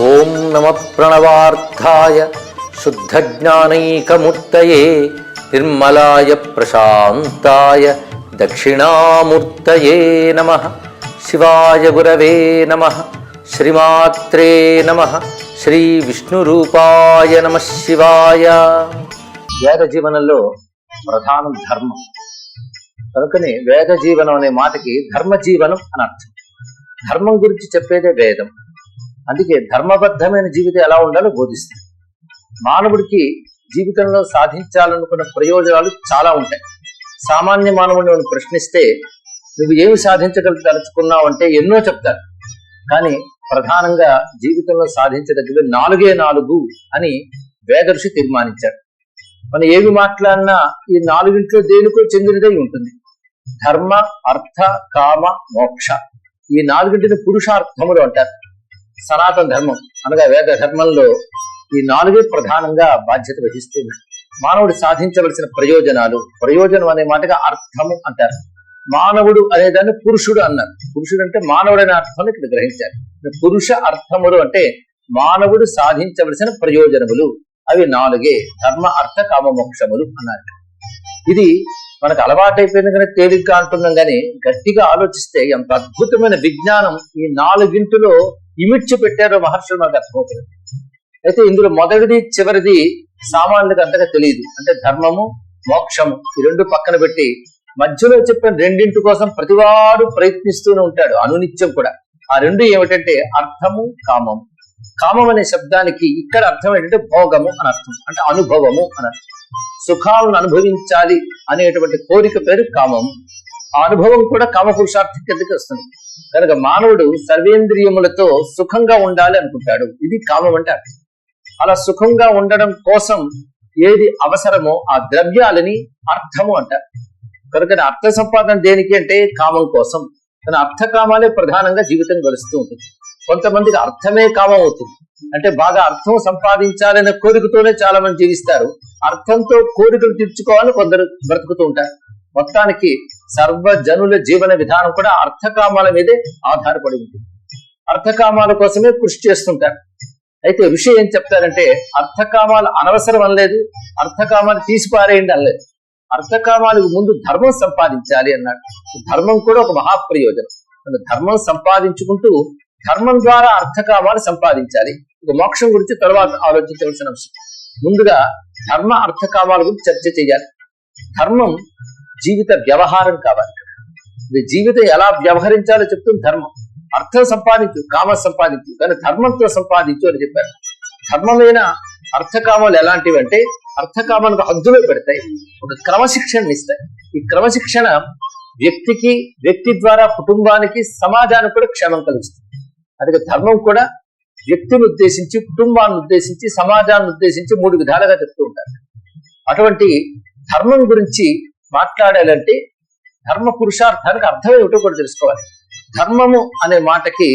ఓం నమ ప్రణవార్థాయ శుద్ధజ్ఞానైకమూర్తయే నిర్మలాయ ప్రశాంతాయ దక్షిణామూర్తయే నమ. శివాయ గురవే నమ. శ్రీమాత్రే నమ. శ్రీ విష్ణురూపాయ నమ శివాయ. వేద జీవనంలో ప్రధానం ధర్మం. కనుకనే వేద జీవనం అనే మాటకి ధర్మ జీవనం అని అర్థం. ధర్మం గురించి చెప్పేదే వేదం. అందుకే ధర్మబద్ధమైన జీవితం ఎలా ఉండాలో బోధిస్తుంది మానవుడికి జీవితంలో సాధించాలనుకున్న ప్రయోజనాలు చాలా ఉంటాయి. సామాన్య మానవుడిని నువ్వు ప్రశ్నిస్తే నువ్వు ఏమి సాధించగలుగుతలుచుకున్నావు అంటే ఎన్నో చెప్తారు. కానీ ప్రధానంగా జీవితంలో సాధించదగ్గవి నాలుగే నాలుగు అని వేదర్షి తీర్మానించారు. మనం ఏవి మాట్లాడినా ఈ నాలుగింట్లో దేనికో చెందినదై ఉంటుంది. ధర్మ అర్థ కామ మోక్ష. ఈ నాలుగింటిని పురుషార్థములు అంటారు. సనాతన ధర్మం అనగా వేద ధర్మంలో ఈ నాలుగే ప్రధానంగా బాధ్యత వహిస్తుంది. మానవుడు సాధించవలసిన ప్రయోజనాలు ప్రయోజనం అనే మాటగా అర్థము అంటారు. మానవుడు అనేదాన్ని పురుషుడు అన్నారు. పురుషుడు అంటే మానవుడు అనే అర్థాన్ని ఇక్కడ గ్రహించారు. పురుష అర్థములు అంటే మానవుడు సాధించవలసిన ప్రయోజనములు. అవి నాలుగే ధర్మ అర్థ కామ మోక్షములు అన్నారు. ఇది మనకు అలవాటైపోయింది కానీ తేలిగ్గా అంటున్నాం కానీ గట్టిగా ఆలోచిస్తే ఎంత అద్భుతమైన విజ్ఞానం ఈ నాలుగింటిలో ఇమిడ్చి పెట్టారు మహర్షులు మనకు అర్థమవుతుంది. అయితే ఇందులో మొదటిది చివరిది సామాన్యుడికి అంతగా తెలియదు. అంటే ధర్మము మోక్షము ఈ రెండు పక్కన పెట్టి మధ్యలో చెప్పిన రెండింటి కోసం ప్రతివాడు ప్రయత్నిస్తూనే ఉంటాడు అనునిత్యం కూడా. ఆ రెండు ఏమిటంటే అర్థము కామము. కామం అనే శబ్దానికి ఇక్కడ అర్థం ఏంటంటే భోగము అని అర్థం. అంటే అనుభవము అని అర్థం. సుఖాలను అనుభవించాలి అనేటువంటి కోరిక పేరు కామము. ఆ అనుభవం కూడా కామపురుషార్థ కిందకి వస్తుంది. కనుక మానవుడు సర్వేంద్రియములతో సుఖంగా ఉండాలి అనుకుంటాడు. ఇది కామం అంటే అర్థం. అలా సుఖంగా ఉండడం కోసం ఏది అవసరమో ఆ ద్రవ్యాలని అర్థము అంటారు కనుక అర్థ సంపాదన దేనికి అంటే కామం కోసం. కానీ అర్థకామాలే ప్రధానంగా జీవితం గడుస్తూ ఉంటుంది. కొంతమందికి అర్థమే కామం అవుతుంది. అంటే బాగా అర్థం సంపాదించాలనే కోరికతోనే చాలా మంది జీవిస్తారు. అర్థంతో కోరికలు తీర్చుకోవాలని కొందరు బ్రతుకుతూ ఉంటారు. మొత్తానికి సర్వజనుల జీవన విధానం కూడా అర్థకామాల మీదే ఆధారపడి ఉంటుంది. అర్థకామాల కోసమే కృషి చేస్తుంటారు. అయితే ఋషి ఏం చెప్తారంటే అర్థకామాలు అనవసరం అనలేదు అర్థకామాలు తీసిపారేయండి అనలేదు. అర్థకామాలకు ముందు ధర్మం సంపాదించాలి అన్నాడు. ధర్మం కూడా ఒక మహాప్రయోజనం. ధర్మం సంపాదించుకుంటూ ధర్మం ద్వారా అర్థకామాలు సంపాదించాలి. ఇక మోక్షం గురించి తర్వాత ఆలోచించవలసిన అంశం ముందుగా ధర్మ అర్థకామాల గురించి చర్చ చేయాలి. ధర్మం జీవిత వ్యవహారం కావాలి జీవితం ఎలా వ్యవహరించాలో చెప్తుంది ధర్మం. అర్థం సంపాదించు కామ సంపాదించు కానీ ధర్మంతో సంపాదించు అని చెప్పారు. ధర్మమైన అర్థకామాలు ఎలాంటివి అంటే అర్థకామాలకు హద్దులో పెడతాయి. ఒక క్రమశిక్షణ ఇస్తాయి. ఈ క్రమశిక్షణ వ్యక్తికి వ్యక్తి ద్వారా కుటుంబానికి సమాజానికి కూడా క్షేమం కలుగుతుంది. అందుకే ధర్మం కూడా వ్యక్తిని ఉద్దేశించి కుటుంబాన్ని ఉద్దేశించి సమాజాన్ని ఉద్దేశించి మూడు విధాలుగా చెప్తూ ఉంటారు. అటువంటి ధర్మం గురించి మాట్లాడాలంటే ధర్మ పురుషార్థానికి అర్థం ఏమిటో కూడా తెలుసుకోవాలి. ధర్మము అనే మాటకి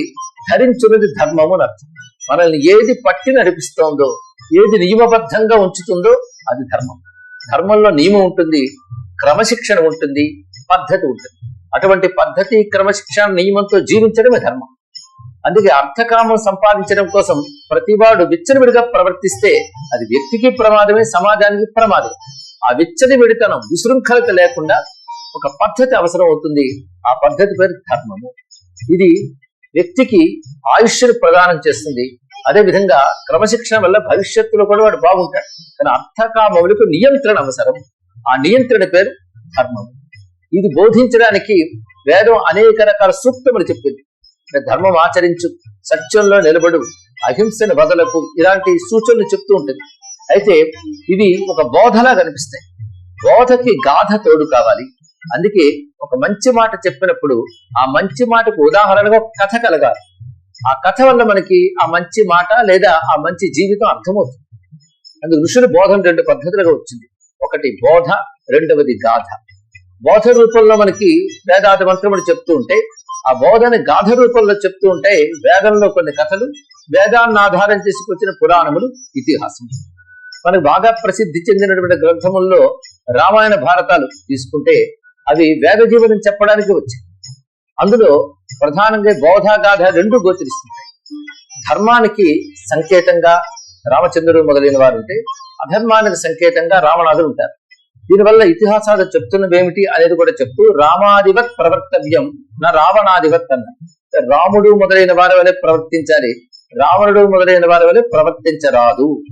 ధరించున్నది ధర్మము అని అర్థం. మనల్ని ఏది పట్టి నడిపిస్తోందో ఏది నియమబద్ధంగా ఉంచుతుందో అది ధర్మం. ధర్మంలో నియమం ఉంటుంది క్రమశిక్షణ ఉంటుంది పద్ధతి ఉంటుంది. అటువంటి పద్ధతి క్రమశిక్షణ నియమంతో జీవించడమే ధర్మం. అందుకే అర్థకామం సంపాదించడం కోసం ప్రతివాడు విచ్చలవిడిగా ప్రవర్తిస్తే అది వ్యక్తికి ప్రమాదమే సమాజానికి ప్రమాదం ఆ విచ్చని విడితనం విశృంఖలత లేకుండా ఒక పద్ధతి అవసరం అవుతుంది. ఆ పద్ధతి పేరు ధర్మము. ఇది వ్యక్తికి ఆయుష్యను ప్రదానం చేస్తుంది. అదే విధంగా క్రమశిక్షణ వల్ల భవిష్యత్తులో కూడా వాడు బాగుంటాడు. కానీ అర్థకామములకు నియంత్రణ అవసరం. ఆ నియంత్రణ పేరు ధర్మము. ఇది బోధించడానికి వేదం అనేక రకాల సూక్తములు చెప్పింది. ధర్మం ఆచరించు సత్యంలో నిలబడు అహింసను వదలకు ఇలాంటి సూచనలు చెప్తూ ఉంటుంది. అయితే ఇవి ఒక బోధలా కనిపిస్తాయి. బోధకి గాథ తోడు కావాలి. అందుకే ఒక మంచి మాట చెప్పినప్పుడు ఆ మంచి మాటకు ఉదాహరణగా కథ కలగాలి. ఆ కథ వల్ల మనకి ఆ మంచి మాట లేదా ఆ మంచి జీవితం అర్థమవుతుంది. అందుకు ఋషుల బోధన రెండు పద్ధతులుగా వచ్చింది. ఒకటి బోధ రెండవది గాథ. బోధ రూపంలో మనకి వేదాది మంత్రములు చెప్తూ ఉంటే ఆ బోధని గాథ రూపంలో చెప్తూ ఉంటే వేదంలో కొన్ని కథలు వేదాన్ని ఆధారం చేసుకొచ్చిన పురాణములు ఇతిహాసం మనకు బాగా ప్రసిద్ధి చెందినటువంటి గ్రంథముల్లో రామాయణ భారతాలు తీసుకుంటే అవి వేద జీవనం చెప్పడానికి వచ్చాయి. అందులో ప్రధానంగా బోధ రెండు గోచరిస్తుంటాయి. ధర్మానికి సంకేతంగా రామచంద్రుడు మొదలైన వారు ఉంటే అధర్మానికి సంకేతంగా రావణాదులు ఉంటారు. దీనివల్ల ఇతిహాసాలు చెప్తున్నవి ఏమిటి అనేది కూడా చెప్తూ రామాధివత్ ప్రవర్తవ్యం నా రావణాదివత్ అన్న. రాముడు మొదలైన వారి వలె ప్రవర్తించాలి. రావణుడు మొదలైన వారి వలె ప్రవర్తించరాదు.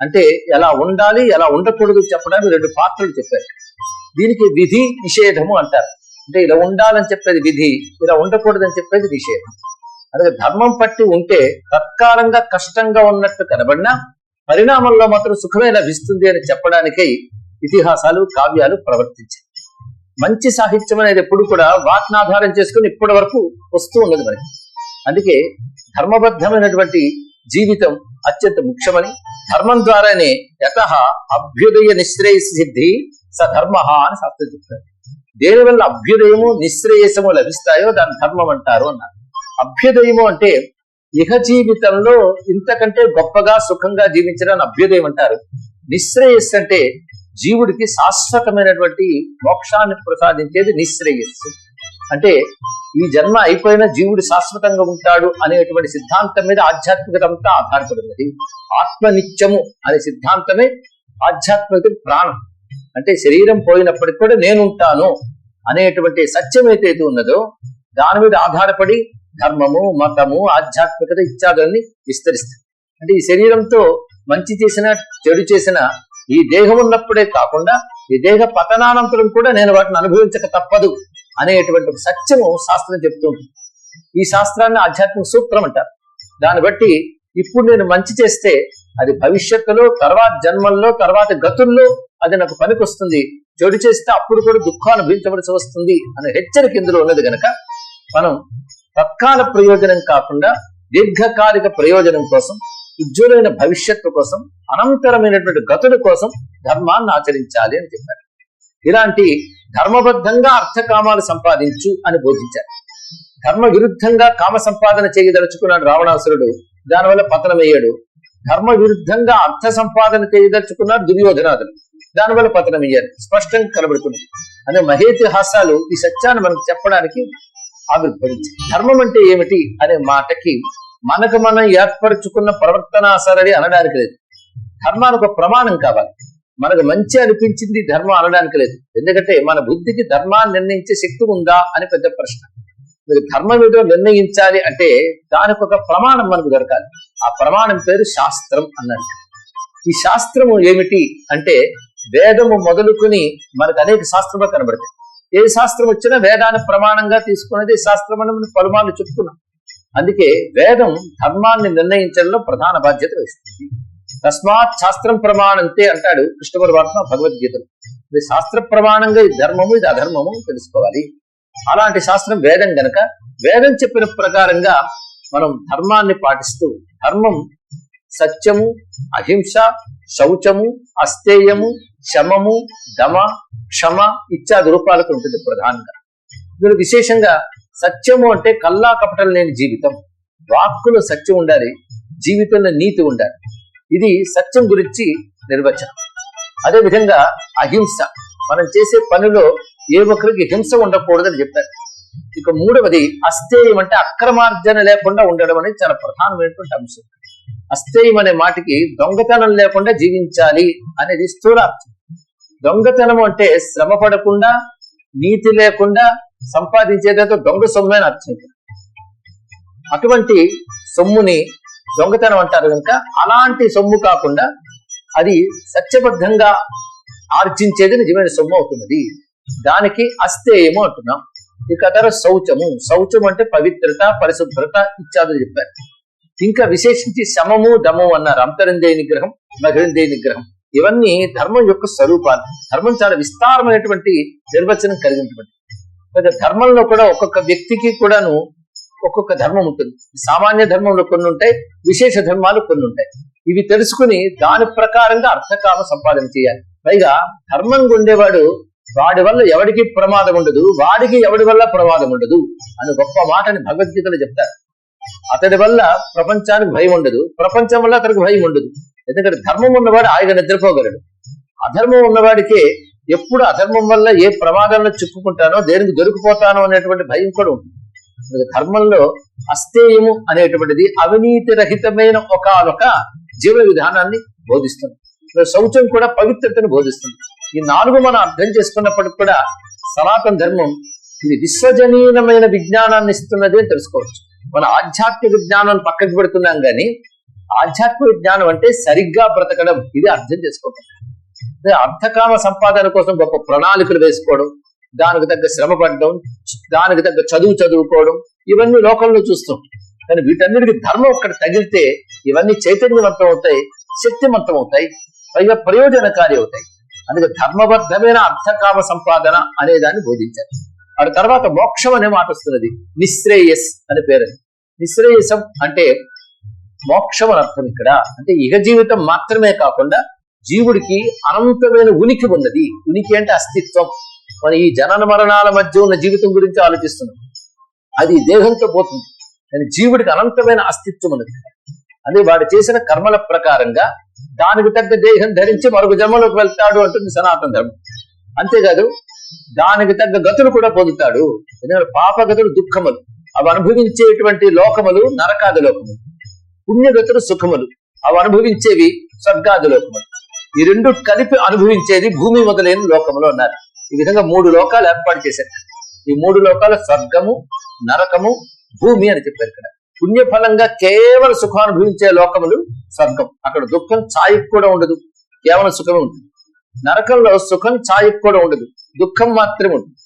అంటే ఎలా ఉండాలి ఎలా ఉండకూడదు చెప్పడానికి రెండు పాత్రలు చెప్పారు. దీనికి విధి నిషేధము అంటారు. అంటే ఇలా ఉండాలని చెప్పేది విధి ఇలా ఉండకూడదని చెప్పేది నిషేధం. అందుకే ధర్మం పట్టి ఉంటే తత్కాలంగా కష్టంగా ఉన్నట్టు కనబడినా పరిణామంలో మాత్రం సుఖమే లభిస్తుంది అని చెప్పడానికై ఇతిహాసాలు కావ్యాలు ప్రవర్తించాయి. మంచి సాహిత్యం అనేది ఎప్పుడు కూడా వాటిని ఆధారం చేసుకుని ఇప్పటి వరకు వస్తూ ఉన్నది మనకి. అందుకే ధర్మబద్ధమైనటువంటి జీవితం అత్యంత ముఖ్యమని. ధర్మం ద్వారానే యత అభ్యుదయ నిశ్రేయస సిద్ధి స ధర్మ అని శాస్త్రం చెప్తారు దేని వల్ల అభ్యుదయము నిశ్రేయసము లభిస్తాయో దాని ధర్మం అంటారు అన్నారు. అభ్యుదయము అంటే ఇహ జీవితంలో ఇంతకంటే గొప్పగా సుఖంగా జీవించడానికి అభ్యుదయం అంటారు. నిశ్రేయస్సు అంటే జీవుడికి శాశ్వతమైనటువంటి మోక్షాన్ని ప్రసాదించేది నిశ్రేయస్సు. అంటే ఈ జన్మ అయిపోయిన జీవుడు శాశ్వతంగా ఉంటాడు అనేటువంటి సిద్ధాంతం మీద ఆధ్యాత్మికత అంతా ఆధారపడినది ఆత్మనిత్యము అనే సిద్ధాంతమే ఆధ్యాత్మిక ప్రాణం. అంటే శరీరం పోయినప్పటికి కూడా నేనుంటాను అనేటువంటి సత్యం ఏదైతే ఉన్నదో దాని మీద ఆధారపడి ధర్మము మతము ఆధ్యాత్మికత ఇత్యాదులన్నీ విస్తరిస్తాయి. అంటే ఈ శరీరంతో మంచి చేసిన చెడు చేసిన ఈ దేహం ఉన్నప్పుడే కాకుండా ఈ దేహ పతనానంతరం కూడా నేను వాటిని అనుభవించక తప్పదు. అనేటువంటి ఒక సత్యము శాస్త్రం చెప్తూ ఉంటుంది. ఈ శాస్త్రాన్ని ఆధ్యాత్మిక సూత్రం అంటారు. దాన్ని బట్టి ఇప్పుడు నేను మంచి చేస్తే అది భవిష్యత్తులో తర్వాత జన్మల్లో తర్వాత గతుల్లో అది నాకు పనికొస్తుంది. చెడు చేస్తే అప్పుడు కూడా దుఃఖాన్ని అనుభవించవలసి వస్తుంది అనే హెచ్చరిక ఇందులో ఉన్నది గనక మనం తత్కాల ప్రయోజనం కాకుండా దీర్ఘకాలిక ప్రయోజనం కోసం ఉజ్వలమైన భవిష్యత్తు కోసం అనంతరమైనటువంటి గతుల కోసం ధర్మాన్ని ఆచరించాలి అని చెప్పారు. ఇలాంటి ధర్మబద్ధంగా అర్థకామాలు సంపాదించు అని బోధించారు. ధర్మ విరుద్ధంగా కామ సంపాదన చేయదలుచుకున్నాడు రావణాసురుడు. దానివల్ల పతనమయ్యాడు. ధర్మ విరుద్ధంగా అర్థ సంపాదన చేయదలుచుకున్నాడు దుర్యోధనాదులు దానివల్ల పతనమయ్యారు స్పష్టంగా కనబడుతుంది. అనే మహేతిహాసాలు ఈ సత్యాన్ని మనకు చెప్పడానికి ఆవిర్భవించాయి. ధర్మం అంటే ఏమిటి అనే మాటకి మనకు మనం ఏర్పరచుకున్న ప్రవర్తన సరళి అనడానికి లేదు. ధర్మానికి ఒక ప్రమాణం కావాలి. మనకు మంచి అనిపించింది ధర్మం అనడానికి లేదు. ఎందుకంటే మన బుద్ధికి ధర్మాన్ని నిర్ణయించే శక్తి ఉందా అని పెద్ద ప్రశ్న. మీరు ధర్మం ఏదో నిర్ణయించాలి అంటే దానికి ఒక ప్రమాణం మనకు దొరకాలి. ఆ ప్రమాణం పేరు శాస్త్రం అన్నట్టు ఈ శాస్త్రము ఏమిటి అంటే వేదము మొదలుకుని మనకు అనేక శాస్త్రములు కనబడతాయి. ఏ శాస్త్రం వచ్చినా వేదాన్ని ప్రమాణంగా తీసుకునేది శాస్త్రం అని మనం పలుమార్లు అందుకే వేదం ధర్మాన్ని నిర్ణయించడంలో ప్రధాన బాధ్యత వహిస్తుంది. తస్మాత్ శాస్త్రం ప్రమాణంతే అంటాడు కృష్ణ పరమాత్మ భగవద్గీతలో. ఇది శాస్త్ర ప్రమాణంగా ఇది ధర్మము ఇది అధర్మము తెలుసుకోవాలి. అలాంటి శాస్త్రం వేదం గనక వేదం చెప్పిన ప్రకారంగా మనం ధర్మాన్ని పాటిస్తూ ధర్మం సత్యము అహింస శౌచము అస్తేయము శమము దమ క్షమ ఇత్యాది రూపాలకు ఉంటుంది ప్రధానంగా. ఇందులో విశేషంగా సత్యము అంటే కల్లా కపటం లేని జీవితం. వాక్కులో సత్యం ఉండాలి జీవితంలో నీతి ఉండాలి. ఇది సత్యం గురించి నిర్వచనం. అదే విధంగా అహింస. మనం చేసే పనిలో ఏ ఒక్కరికి హింస ఉండకూడదని చెప్పారు. ఇక మూడవది అస్థేయం అంటే అక్రమార్జన లేకుండా ఉండడం అనేది చాలా ప్రధానమైనటువంటి అంశం. అస్థేయం అనే మాటకి దొంగతనం లేకుండా జీవించాలి అనేది స్థూలార్థం. దొంగతనం అంటే శ్రమ పడకుండా నీతి లేకుండా సంపాదించేదేదో దొంగ సొమ్ము అర్థం. అటువంటి సొమ్ముని దొంగతనం అంటారు కనుక అలాంటి సొమ్ము కాకుండా అది సత్యబద్ధంగా ఆర్జించేది నిజమైన సొమ్ము అవుతున్నది. దానికి అస్తేయము అంటున్నాం. ఇక ధర శౌచము. శౌచం అంటే పవిత్రత పరిశుభ్రత ఇత్యాదులు చెప్పారు. ఇంకా విశేషించి శమము దమము అన్నారు అంతరిందే నిగ్రహం బహిరిందేయ నిగ్రహం. ఇవన్నీ ధర్మం యొక్క స్వరూపాలు. ధర్మం చాలా విస్తారమైనటువంటి నిర్వచనం కలిగినటువంటి. ధర్మంలో కూడా ఒక్కొక్క వ్యక్తికి కూడాను ఒక్కొక్క ధర్మం ఉంటుంది. సామాన్య ధర్మంలో కొన్ని ఉంటాయి విశేష ధర్మాలు కొన్ని ఉంటాయి. ఇవి తెలుసుకుని దాని ప్రకారంగా అర్థకామ సంపాదన చేయాలి. పైగా ధర్మం ఉండేవాడు వాడి వల్ల ఎవడికి ప్రమాదం ఉండదు వాడికి ఎవడి వల్ల ప్రమాదం ఉండదు అని గొప్ప మాటని భగవద్గీతలో చెప్తారు. అతడి వల్ల ప్రపంచానికి భయం ఉండదు ప్రపంచం వల్ల అతనికి భయం ఉండదు. ఎందుకంటే ధర్మం ఉన్నవాడు ఆయన నిద్రపోగలడు. అధర్మం ఉన్నవాడికే ఎప్పుడు అధర్మం వల్ల ఏ ప్రమాదంలో చిక్కుకుంటానో దేనికి దొరికిపోతానో అనేటువంటి భయం కూడా ఉంటుంది. ధర్మంలో అస్థేయము అనేటువంటిది అవినీతి రహితమైన ఒకనొక జీవన విధానాన్ని బోధిస్తుంది. శౌచం కూడా పవిత్రతను బోధిస్తుంది. ఈ నాలుగు మనం అర్థం చేసుకున్నప్పటికి కూడా సనాతన ధర్మం ఇది విశ్వజనీయమైన విజ్ఞానాన్ని ఇస్తున్నది అని తెలుసుకోవచ్చు. మన ఆధ్యాత్మిక విజ్ఞానం పక్కకి పెడుతున్నాం కానీ ఆధ్యాత్మిక జ్ఞానం అంటే సరిగ్గా బ్రతకడం. ఇది అర్థం చేసుకోవడం అర్థకామ సంపాదన కోసం గొప్ప ప్రణాళికలు వేసుకోవడం. దానికి తగ్గ శ్రమ పడడం దానికి తగ్గ చదువు చదువుకోవడం ఇవన్నీ లోకంలో చూస్తాం. కానీ వీటన్నిటికి ధర్మం ఒక్కడ తగిలితే ఇవన్నీ చైతన్యవంతం అవుతాయి శక్తివంతం అవుతాయి పైగా ప్రయోజనకారి అవుతాయి అందుకే ధర్మబద్ధమైన అర్థకామ సంపాదన అనే దాన్ని బోధించారు. ఆ తర్వాత మోక్షం అనే మాట వస్తున్నది. నిశ్రేయస్ అనే పేరు నిశ్రేయసం అంటే మోక్షం అని అర్థం ఇక్కడ. అంటే ఇహ జీవితం మాత్రమే కాకుండా జీవుడికి అనంతమైన ఉనికి ఉన్నది. ఉనికి అంటే అస్తిత్వం. మన ఈ జనన మరణాల మధ్య ఉన్న జీవితం గురించి ఆలోచిస్తున్నాం. అది దేహంతో పోతుంది. కానీ జీవుడికి అనంతమైన అస్తిత్వం ఉన్నది. అదే వాడు చేసిన కర్మల ప్రకారంగా దానికి తగ్గ దేహం ధరించి మరొక జన్మలోకి వెళ్తాడు అంటుంది సనాతన ధర్మం. అంతేకాదు దానికి తగ్గ గతులు కూడా పొందుతాడు. ఎందుకంటే పాపగతులు దుఃఖములు. అవి అనుభవించేటువంటి లోకములు నరకాది లోకములు. పుణ్యగతులు సుఖములు. అవి అనుభవించేవి స్వర్గాది లోకములు. ఈ రెండు కలిపి అనుభవించేది భూమి మొదలైన లోకములు అన్నారు. ఈ విధంగా మూడు లోకాలు ఏర్పాటు చేశారు. ఈ మూడు లోకాలు స్వర్గము నరకము భూమి అని చెప్పారు ఇక్కడ. పుణ్యఫలంగా కేవలం సుఖం అనుభవించే లోకములు స్వర్గం. అక్కడ దుఃఖం ఛాయకు కూడా ఉండదు. కేవలం సుఖమే ఉంటుంది. నరకంలో సుఖం ఛాయకు కూడా ఉండదు. దుఃఖం మాత్రమే ఉంటుంది.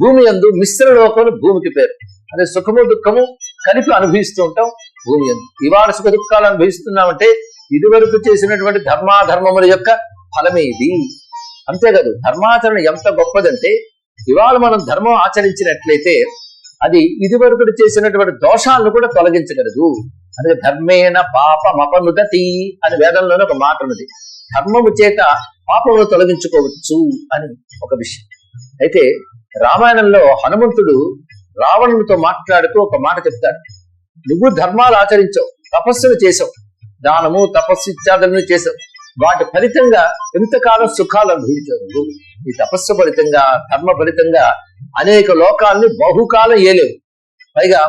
భూమి అందు మిశ్ర లోకం భూమికి పేరు. అదే సుఖము దుఃఖము కలిపి అనుభవిస్తూ ఉంటాం భూమి అందు ఇవాళ సుఖ దుఃఖాలు అనుభవిస్తున్నామంటే ఇదివరకు చేసినటువంటి ధర్మాధర్మముల యొక్క ఫలమే ఇది అంతేకాదు ధర్మాచరణ ఎంత గొప్పదంటే ఇవాళ మనం ధర్మం ఆచరించినట్లయితే అది ఇదివరకు చేసినటువంటి దోషాలను కూడా తొలగించగలదు. అందుకే ధర్మేణ పాపమపనుదతి అని వేదంలోనే ఒక మాట ఉన్నది. ధర్మము చేత పాపమును తొలగించుకోవచ్చు అని ఒక విషయం. అయితే రామాయణంలో హనుమంతుడు రావణునితో మాట్లాడుతూ ఒక మాట చెప్తాడు. నువ్వు ధర్మాలు ఆచరించావు తపస్సులు చేసావు. దానము తపస్సు ఇత్యాదులను చేసావు. వాటి ఫలితంగా ఎంతకాలం సుఖాలు అనుభవించావు ఈ తపస్సు ఫలితంగా కర్మ ఫలితంగా అనేక లోకాల్ని బహుకాలం ఏలేవు. పైగా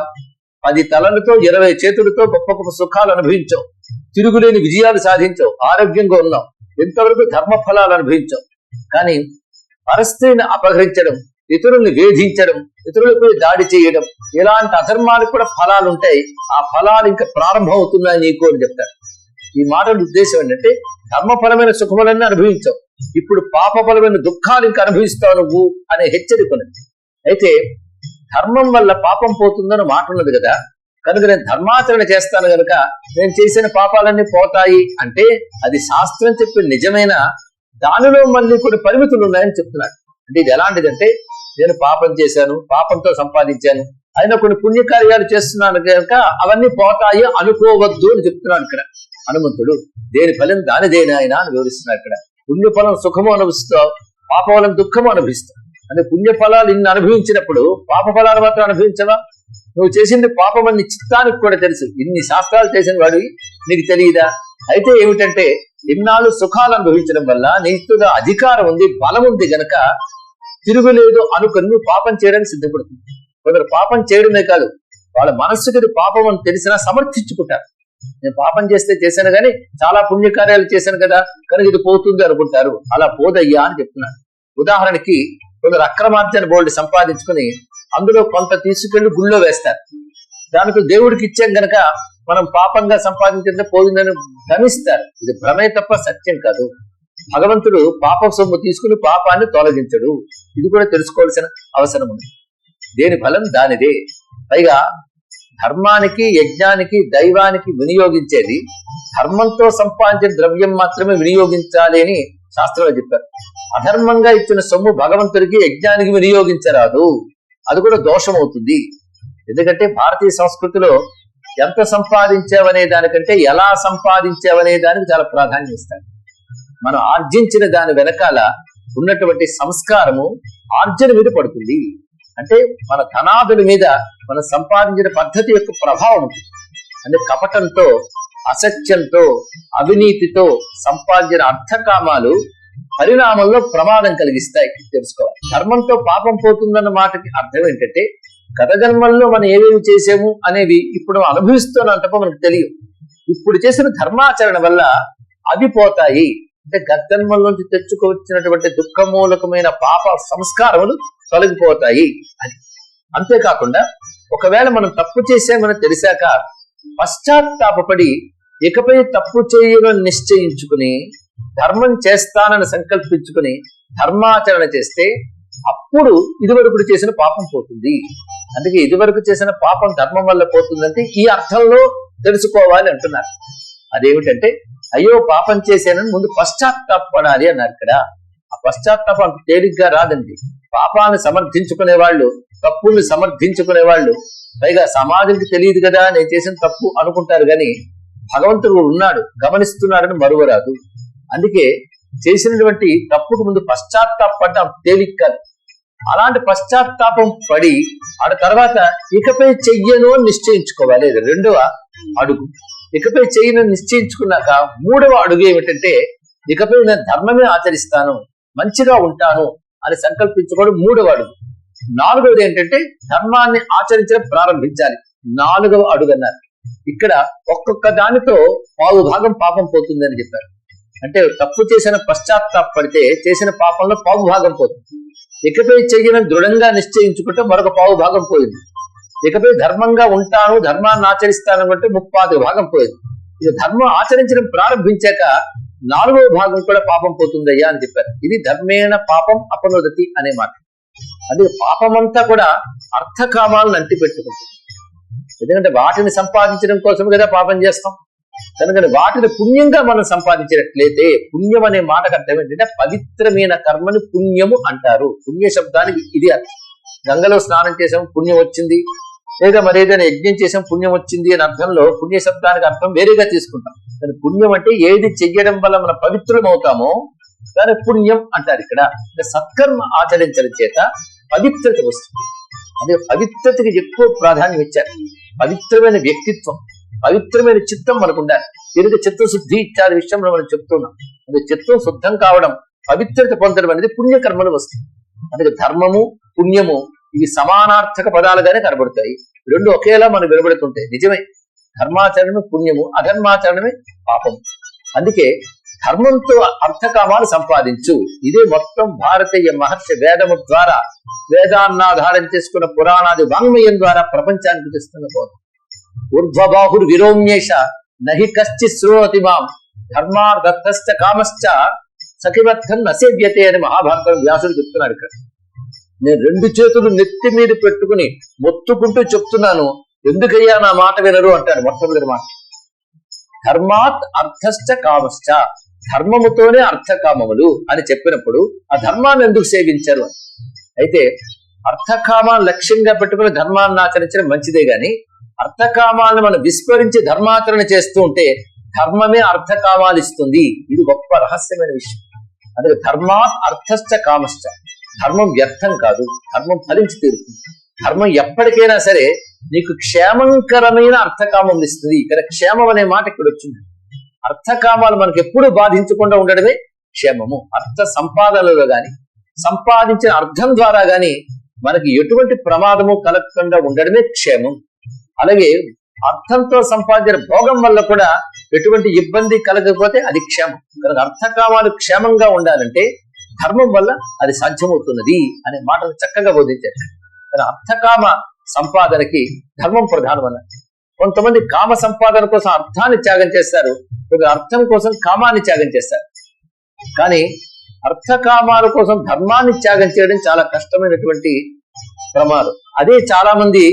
పది తలలతో ఇరవై చేతులతో గొప్ప గొప్ప సుఖాలు అనుభవించాం తిరుగులేని విజయాలు సాధించావు. ఆరోగ్యంగా ఉన్నాం ఎంతవరకు ధర్మ ఫలాలు అనుభవించాం కానీ పరస్త్రీని అపహరించడం ఇతరుల్ని వేధించడం ఇతరులపై దాడి చేయడం ఇలాంటి అధర్మాలకు కూడా ఫలాలు ఉంటాయి ఆ ఫలాలు ఇంకా ప్రారంభం అవుతున్నాయి నీకు అని చెప్తారు. ఈ మాటల ఉద్దేశం ఏంటంటే ధర్మపరమైన సుఖములన్నీ అనుభవించావు. ఇప్పుడు పాపపరమైన దుఃఖాలు ఇంకా అనుభవిస్తావు నువ్వు అనే హెచ్చరిక అయితే ధర్మం వల్ల పాపం పోతుందని మాట ఉన్నది కదా. కనుక నేను ధర్మాచరణ చేస్తాను కనుక నేను చేసిన పాపాలన్నీ పోతాయి అంటే అది శాస్త్రం చెప్పిన నిజమైన దానిలో మళ్ళీ కొన్ని పరిమితులు ఉన్నాయని చెప్తున్నాడు అంటే ఇది ఎలాంటిదంటే నేను పాపం చేశాను పాపంతో సంపాదించాను అయినా కొన్ని పుణ్యకార్యాలు చేస్తున్నాను కనుక అవన్నీ పోతాయి అనుకోవద్దు అని చెప్తున్నాడు ఇక్కడ. హనుమంతుడు దేని ఫలం దానిదేనా ఆయన అని వివరిస్తున్నారు ఇక్కడ. పుణ్యఫలం సుఖము అనుభవిస్తావు పాపఫలం దుఃఖము అనుభవిస్తావు. అంటే పుణ్యఫలాలు ఇన్ని అనుభవించినప్పుడు పాప ఫలాలు మాత్రం అనుభవించవా? నువ్వు చేసింది పాపం అని చిత్తానికి కూడా తెలుసు. ఇన్ని శాస్త్రాలు చేసిన వాడివి నీకు తెలియదా? అయితే ఏమిటంటే ఇన్నాళ్ళు సుఖాలు అనుభవించడం వల్ల నీతుగా అధికారం ఉంది బలం ఉంది గనక తిరుగులేదు అనుకుని నువ్వు పాపం చేయడానికి సిద్ధపడుతుంది కొందరు పాపం చేయడమే కాదు వాళ్ళ మనస్సుకి పాపం అని తెలిసినా సమర్థించుకుంటారు. నేను పాపం చేస్తే చేశాను కానీ చాలా పుణ్యకార్యాలు చేశాను కదా కనుక ఇది పోతుంది అనుకుంటారు. అలా పోదయ్యా అని చెప్తున్నాను ఉదాహరణకి కొందరు అక్రమార్జన బోల్డ్ సంపాదించుకుని అందులో కొంత తీసుకెళ్ళి గుళ్ళో వేస్తారు. దానికి దేవుడికి ఇచ్చాం గనక మనం పాపంగా సంపాదించింది పోయిందని భ్రమిస్తారు. ఇది భ్రమే తప్ప సత్యం కాదు. భగవంతుడు పాప సొమ్ము తీసుకుని పాపాన్ని తొలగించడు. ఇది కూడా తెలుసుకోవాల్సిన అవసరం ఉంది. దేని ఫలం దానిదే. పైగా ధర్మానికి యజ్ఞానికి దైవానికి వినియోగించేది ధర్మంతో సంపాదించిన ద్రవ్యం మాత్రమే వినియోగించాలి అని శాస్త్రంలో చెప్పారు. అధర్మంగా ఇచ్చిన సొమ్ము భగవంతుడికి యజ్ఞానికి వినియోగించరాదు. అది కూడా దోషం అవుతుంది ఎందుకంటే భారతీయ సంస్కృతిలో ఎంత సంపాదించావనే దానికంటే ఎలా సంపాదించావనే దానికి చాలా ప్రాధాన్యం ఇస్తాడు మనం ఆర్జించిన దాని వెనకాల ఉన్నటువంటి సంస్కారము ఆర్జన మీద పడుతుంది. అంటే మన ధనాదుల మీద మనం సంపాదించిన పద్ధతి యొక్క ప్రభావం ఉంటుంది. అంటే కపటంతో అసత్యంతో అవినీతితో సంపాదించిన అర్థకామాలు పరిణామంలో ప్రమాదం కలిగిస్తాయి తెలుసుకోవాలి. ధర్మంతో పాపం పోతుందన్న మాటకి అర్థం ఏంటంటే గత జన్మల్లో మనం ఏమేమి చేసాము అనేవి ఇప్పుడు మనం అనుభవిస్తున్నాం తప్ప మనకు తెలియదు. ఇప్పుడు చేసిన ధర్మాచరణ వల్ల అవి పోతాయి. అంటే గత జన్మల్లోంచి తెచ్చుకోవచ్చినటువంటి దుఃఖమూలకమైన పాప సంస్కారములు తొలగిపోతాయి అది అంతేకాకుండా ఒకవేళ మనం తప్పు చేసామని తెలిసాక పశ్చాత్తాపడి ఇకపై తప్పు చేయడం నిశ్చయించుకుని ధర్మం చేస్తానని సంకల్పించుకుని ధర్మాచరణ చేస్తే అప్పుడు ఇదివరకు చేసిన పాపం పోతుంది. అందుకే ఇదివరకు చేసిన పాపం ధర్మం వల్ల పోతుందంటే ఈ అర్థంలో తెలుసుకోవాలి అంటున్నారు. అదేమిటంటే అయ్యో పాపం చేశానని ముందు పశ్చాత్తాపడాలి అన్నారు ఇక్కడ ఆ పశ్చాత్తాపం తేలిగ్గా రాదండి. పాపాన్ని సమర్థించుకునే వాళ్ళు తప్పుల్ని సమర్థించుకునే వాళ్ళు. పైగా సమాజానికి తెలియదు కదా నేను చేసిన తప్పు అనుకుంటారు గాని భగవంతుడు ఉన్నాడు గమనిస్తున్నాడని మరువరాదు. అందుకే చేసినటువంటి తప్పుకు ముందు పశ్చాత్తాపడడం తేలిక కాదు. అలాంటి పశ్చాత్తాపం పడి ఆడ తర్వాత ఇకపై చెయ్యను అని నిశ్చయించుకోవాలి. ఇది రెండవ అడుగు. ఇకపై చెయ్యను నిశ్చయించుకున్నాక మూడవ అడుగు ఏమిటంటే ఇకపై నేను ధర్మమే ఆచరిస్తాను మంచిగా ఉంటాను అని సంకల్పించుకోవడం మూడవ అడుగు నాలుగవది ఏంటంటే ధర్మాన్ని ఆచరించడం ప్రారంభించాలి. నాలుగవ అడుగు అన్నారు ఇక్కడ ఒక్కొక్క దానితో పావు భాగం పాపం పోతుందని చెప్పారు. అంటే తప్పు చేసిన పశ్చాత్తాపడితే చేసిన పాపంలో పావు భాగం పోతుంది. ఇకపై చెయ్యడం దృఢంగా నిశ్చయించుకుంటే మరొక పావు భాగం పోయింది. ఇకపై ధర్మంగా ఉంటాను ధర్మాన్ని ఆచరిస్తాను అంటే ముప్పాది భాగం పోయింది. ఇది ధర్మం ఆచరించడం ప్రారంభించాక నాలుగో భాగం కూడా పాపం పోతుందయ్యా అని చెప్పారు. ఇది ధర్మేణ పాపం అపనోదతి అనే మాట. అందుకే పాపమంతా కూడా అర్థకామాలను అంటి పెట్టుకుంటుంది ఎందుకంటే వాటిని సంపాదించడం కోసం కదా పాపం చేస్తాం. కనుక వాటిని పుణ్యంగా మనం సంపాదించినట్లయితే పుణ్యం అనే మాటకు అర్థం ఏంటంటే పవిత్రమైన కర్మని పుణ్యము అంటారు. పుణ్య శబ్దానికి ఇది అర్థం. గంగలో స్నానం చేసాము పుణ్యం వచ్చింది. లేదా మరి ఏదైనా యజ్ఞం చేసాం పుణ్యం వచ్చింది అని అర్థంలో పుణ్య శబ్దానికి అర్థం వేరేగా తీసుకుంటాం. కానీ పుణ్యం అంటే ఏది చెయ్యడం వల్ల మనం పవిత్రం అవుతామో దాని పుణ్యం అంటారు ఇక్కడ. సత్కర్మ ఆచరించడం చేత పవిత్రత వస్తుంది. అదే పవిత్రతకి ఎక్కువ ప్రాధాన్యం ఇచ్చారు. పవిత్రమైన వ్యక్తిత్వం పవిత్రమైన చిత్తం మనకు ఉండాలి. తిరిగి చిత్తశుద్ధి ఇత్యాది విషయంలో మనం చెప్తున్నాం. అదే చిత్తం శుద్ధం కావడం పవిత్రత పొందడం అనేది పుణ్యకర్మలు వస్తుంది. అందుకే ధర్మము పుణ్యము ఇవి సమానార్థక పదాలుగానే కనబడతాయి. రెండు ఒకేలా మనం వినబడుతుంటాయి నిజమే. ధర్మాచరణము పుణ్యము అధర్మాచరణమే పాపము. అందుకే ధర్మంతో అర్థకామాలు సంపాదించు. ఇదే మొత్తం భారతీయ మహర్షి వేదము ద్వారా వేదాన్నాధారం చేసుకున్న పురాణాది వాంగ్మయం ద్వారా ప్రపంచానికి తెస్తున్న బోధం. ఊర్ధ్వబాహుడు విరోమ్యేష నహి కశ్చి శ్రోతి మాం ధర్మార్థస్థ కామశ్చ సఖిబద్ధం నసేవ్యతే అని మహాభారతం వ్యాసుడు చెప్తున్నారు ఇక్కడ. నేను రెండు చేతులు నెత్తి మీద పెట్టుకుని మొత్తుకుంటూ చెప్తున్నాను. ఎందుకయ్యా నా మాట వినరు అంటాడు మొట్టమొదటి మాట. ధర్మాత్ అర్థశ్చ కామశ్చ. ధర్మముతోనే అర్థకామములు అని చెప్పినప్పుడు ఆ ధర్మాన్ని ఎందుకు సేవించారు అని. అయితే అర్థకామాన్ని లక్ష్యంగా పెట్టుకుని ధర్మాన్ని ఆచరించడం మంచిదే గాని అర్థకామాలను మనం విస్మరించి ధర్మాచరణ చేస్తూ ఉంటే ధర్మమే అర్థకామాలు ఇస్తుంది. ఇది గొప్ప రహస్యమైన విషయం. అందుకే ధర్మాత్ అర్థశ్చ కామశ్చ. ధర్మం వ్యర్థం కాదు. ధర్మం ఫలించి తీరుతుంది. ధర్మం ఎప్పటికైనా సరే నీకు క్షేమంకరమైన అర్థకామం ఇస్తుంది. ఇక్కడ క్షేమం అనే మాట ఇక్కడ వచ్చింది. అర్థకామాలు మనకు ఎప్పుడు బాధించకుండా ఉండడమే క్షేమము. అర్థ సంపాదనలో గాని సంపాదించిన అర్థం ద్వారా గాని మనకి ఎటువంటి ప్రమాదము కలగకుండా ఉండడమే క్షేమం. అలాగే అర్థంతో సంపాదించిన భోగం వల్ల కూడా ఎటువంటి ఇబ్బంది కలగకపోతే అది క్షేమం. కనుక అర్థకామాలు క్షేమంగా ఉండాలంటే ధర్మం వల్ల అది సాధ్యమవుతున్నది అనే మాటలు చక్కగా బోధించారు. కానీ అర్థకామ సంపాదనకి ధర్మం ప్రధానమన్న. కొంతమంది కామ సంపాదన కోసం అర్థాన్ని త్యాగం చేస్తారు కొందరు అర్థం కోసం కామాన్ని త్యాగం చేస్తారు. కానీ అర్థకామాల కోసం ధర్మాన్ని త్యాగం చేయడం చాలా కష్టమైనటువంటి ప్రమాదం. అదే చాలా మంది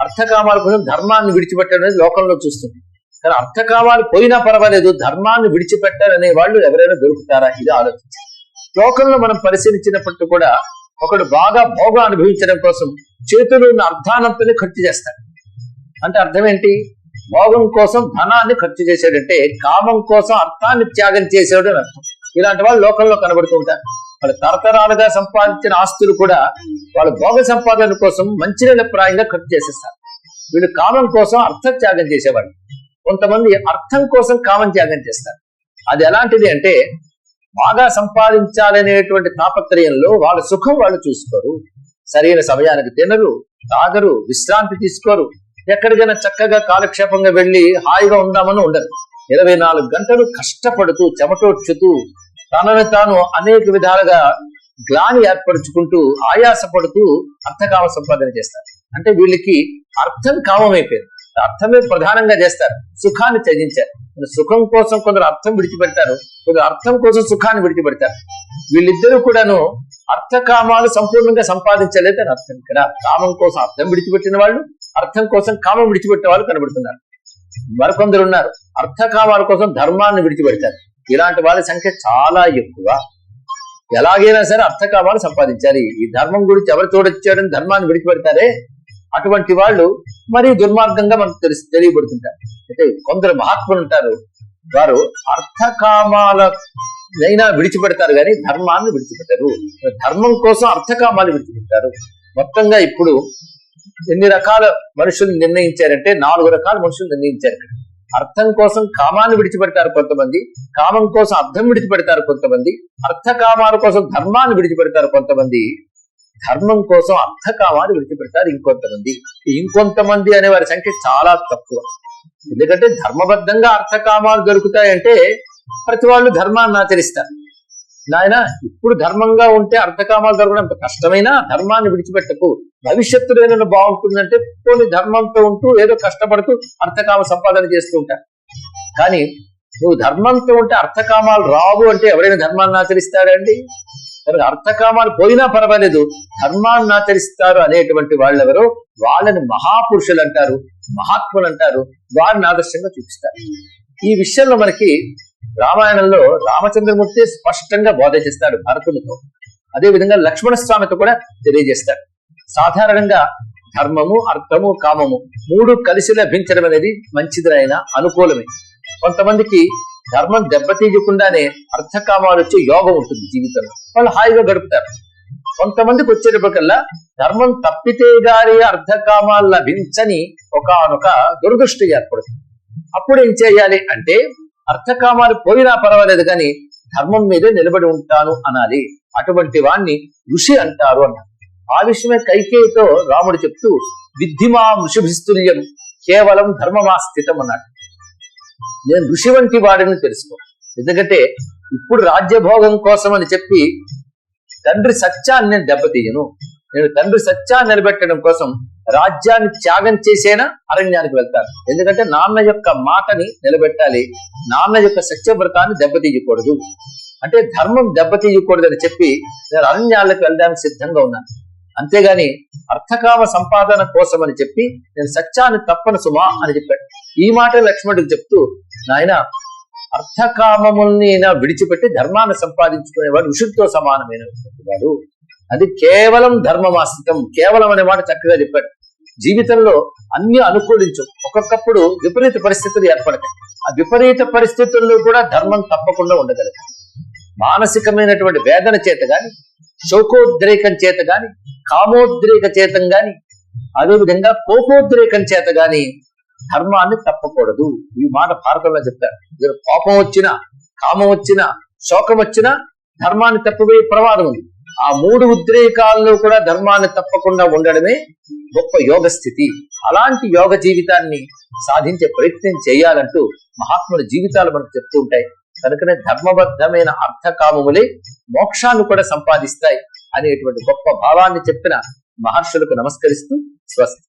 అర్థకామాల కోసం ధర్మాన్ని విడిచిపెట్టడం అనేది లోకంలో చూస్తుంది. కానీ అర్థకామాలు పోయినా పర్వాలేదు ధర్మాన్ని విడిచిపెట్టాలనే వాళ్ళు ఎవరైనా దొరుకుతారా? ఇది ఆలోచించారు లోకంలో మనం పరిశీలించినప్పుడు కూడా ఒకడు బాగా భోగం అనుభవించడం కోసం చేతులు ఉన్న అర్థానంతని ఖర్చు చేస్తాడు. అంటే అర్థం ఏంటి? భోగం కోసం ధనాన్ని ఖర్చు చేశాడంటే కామం కోసం అర్థాన్ని త్యాగం చేశాడు అని అర్థం. ఇలాంటి వాళ్ళు లోకంలో కనబడుతూ ఉంటారు. వాళ్ళు తరతరాలుగా సంపాదించిన ఆస్తులు కూడా వాళ్ళ భోగ సంపాదన కోసం మంచినీళ్ళ ప్రాయంగా ఖర్చు చేసేస్తారు. వీళ్ళు కామం కోసం అర్థ త్యాగం చేసేవాళ్ళు. కొంతమంది అర్థం కోసం కామం త్యాగం చేస్తారు. అది ఎలాంటిది అంటే బాగా సంపాదించాలనేటువంటి తాపత్రయంలో వాళ్ళ సుఖం వాళ్ళు చూసుకోరు. సరైన సమయానికి తినరు తాగరు విశ్రాంతి తీసుకోరు. ఎక్కడికైనా చక్కగా కాలక్షేపంగా వెళ్ళి హాయిగా ఉందామని ఉండదు ఇరవై నాలుగు గంటలు కష్టపడుతూ చెమటోడ్చుతూ తనను తాను అనేక విధాలుగా గ్లాని ఏర్పరచుకుంటూ ఆయాసపడుతూ అర్థకామ సంపాదన చేస్తారు. అంటే వీళ్ళకి అర్థం కామం అయిపోయింది అర్థమే ప్రధానంగా చేస్తారు. సుఖాన్ని త్యజించారు. సుఖం కోసం కొందరు అర్థం విడిచిపెడతారు. కొందరు అర్థం కోసం సుఖాన్ని విడిచిపెడతారు. వీళ్ళిద్దరూ కూడాను అర్థకామాలు సంపూర్ణంగా సంపాదించలేదని అర్థం ఇక్కడ. కామం కోసం అర్థం విడిచిపెట్టిన వాళ్ళు అర్థం కోసం కామం విడిచిపెట్టిన వాళ్ళు కనబడుతున్నారు. మరికొందరు ఉన్నారు. అర్థకామాల కోసం ధర్మాన్ని విడిచిపెడతారు. ఇలాంటి వాళ్ళ సంఖ్య చాలా ఎక్కువ. ఎలాగైనా సరే అర్థకామాలు సంపాదించాలి. ఈ ధర్మం గురించి ఎవరు చూడొచ్చారని ధర్మాన్ని విడిచిపెడతారే? అటువంటి వాళ్ళు మరీ దుర్మార్గంగా మనకు తెలిసి తెలియబడుతుంటారు. అయితే కొందరు మహాత్ములు ఉంటారు. వారు అర్థకామాల అయినా విడిచిపెడతారు కానీ ధర్మాన్ని విడిచిపెట్టరు. ధర్మం కోసం అర్థకామాలు విడిచిపెట్టారు మొత్తంగా ఇప్పుడు ఎన్ని రకాల మనుషులు నిర్ణయించారంటే నాలుగు రకాల మనుషులు నిర్ణయించారు అర్థం కోసం కామాన్ని విడిచిపెడతారు కొంతమంది కామం కోసం అర్థం విడిచిపెడతారు కొంతమంది అర్థకామాల కోసం ధర్మాన్ని విడిచిపెడతారు కొంతమంది. ధర్మం కోసం అర్థకామాన్ని విడిచిపెడతారు ఇంకొంతమంది. ఇంకొంతమంది అనే వారి సంఖ్య చాలా తక్కువ. ఎందుకంటే ధర్మబద్ధంగా అర్థకామాలు దొరుకుతాయంటే ప్రతి వాళ్ళు ధర్మాన్ని ఆచరిస్తారు. నాయన ఇప్పుడు ధర్మంగా ఉంటే అర్థకామాలు దొరకడం అంత కష్టమైనా ధర్మాన్ని విడిచిపెట్టకు. భవిష్యత్తులో ఏదైనా బాగుంటుందంటే పోనీ ధర్మంతో ఉంటూ ఏదో కష్టపడుతూ అర్థకామ సంపాదన చేస్తూ ఉంటారు. కానీ నువ్వు ధర్మంతో ఉంటే అర్థకామాలు రావు అంటే ఎవరైనా ధర్మాన్ని ఆచరిస్తాడండి కాబట్టి అర్థకామాలు పోయినా పర్వాలేదు. ధర్మాన్ని ఆచరిస్తారు అనేటువంటి వాళ్ళెవరో? వాళ్ళని మహాపురుషులు అంటారు మహాత్ములు అంటారు వారిని ఆదర్శంగా చూపిస్తారు. ఈ విషయంలో మనకి రామాయణంలో రామచంద్రమూర్తి స్పష్టంగా బోధ చేస్తాడు భరతులతో. అదే విధంగా లక్ష్మణ స్వామితో కూడా తెలియజేస్తాడు. సాధారణంగా ధర్మము అర్థము కామము మూడు కలిసి లభించడం అనేది మంచిదిరైన అనుకూలమే. కొంతమందికి ధర్మం దెబ్బతీయకుండానే అర్థకామాలు వచ్చే యోగం ఉంటుంది జీవితంలో. వాళ్ళు హాయిగా గడుపుతారు. కొంతమందికి వచ్చేటప్పటికల్లా ధర్మం తప్పితే గారి అర్థకామాలు లభించని ఒకనొక దురదృష్టి ఏర్పడుతుంది. అప్పుడు ఏం చేయాలి అంటే అర్థకామాలు పోయినా పర్వాలేదు కానీ ధర్మం మీదే నిలబడి ఉంటాను అనాలి. అటువంటి వాణ్ణి ఋషి అంటారు అన్నారు. ఆ విషయమే కైకేయితో రాముడు చెప్తూ విద్ధిమా ఋషిభిస్తుల్యం కేవలం ధర్మమాస్థితం అన్నాడు నేను ఋషి వంటి వాడిని తెలుసుకో. ఎందుకంటే ఇప్పుడు రాజ్యభోగం కోసం అని చెప్పి తండ్రి సత్యాన్ని నేను దెబ్బతీయను. నేను తండ్రి సత్యాన్ని నిలబెట్టడం కోసం రాజ్యాన్ని త్యాగం చేసేనా అరణ్యానికి వెళ్తాను. ఎందుకంటే నాన్న యొక్క మాటని నిలబెట్టాలి నాన్న యొక్క సత్యవ్రతాన్ని దెబ్బతీయకూడదు. అంటే ధర్మం దెబ్బతీయకూడదని చెప్పి నేను అరణ్యాలకు వెళ్ళడానికి సిద్ధంగా ఉన్నాను. అంతేగాని అర్థకామ సంపాదన కోసం అని చెప్పి నేను సత్యాన్ని తప్పను సుమా అని చెప్పాడు. ఈ మాట లక్ష్మణుడికి చెప్తూ నాయన అర్థకామముల్ని విడిచిపెట్టి ధర్మాన్ని సంపాదించుకునేవాడు ఋషుడితో సమానమైన వాడు అది కేవలం ధర్మమాస్తికం కేవలం అనే మాట చక్కగా చెప్పాడు. జీవితంలో అన్ని అనుకూలించు. ఒక్కొక్కప్పుడు విపరీత పరిస్థితులు ఏర్పడతాయి. ఆ విపరీత పరిస్థితుల్లో కూడా ధర్మం తప్పకుండా ఉండగలగాలి మానసికమైనటువంటి వేదన చేత గాని శోకోద్రేకం చేత గాని కామోద్రేక చేతం గాని అదేవిధంగా కోపోద్రేకం చేత గాని ధర్మాన్ని తప్పకూడదు. ఈ మాట భారతంలో చెప్తారు. మీరు కోపం వచ్చినా కామం వచ్చినా శోకం వచ్చినా ధర్మాన్ని తప్పబోయే ప్రమాదం ఉంది ఆ మూడు ఉద్రేకాల్లో కూడా ధర్మాన్ని తప్పకుండా ఉండడమే గొప్ప యోగ స్థితి. అలాంటి యోగ జీవితాన్ని సాధించే ప్రయత్నం చేయాలంటూ మహాత్ముల జీవితాలు మనకు చెప్తూ ఉంటాయి. కనుకనే ధర్మబద్ధమైన అర్థకామములే మోక్షాన్ని కూడా సంపాదిస్తాయి. అనేటువంటి గొప్ప భావాన్ని చెప్పిన మహర్షులకు నమస్కరిస్తూ స్వస్తి.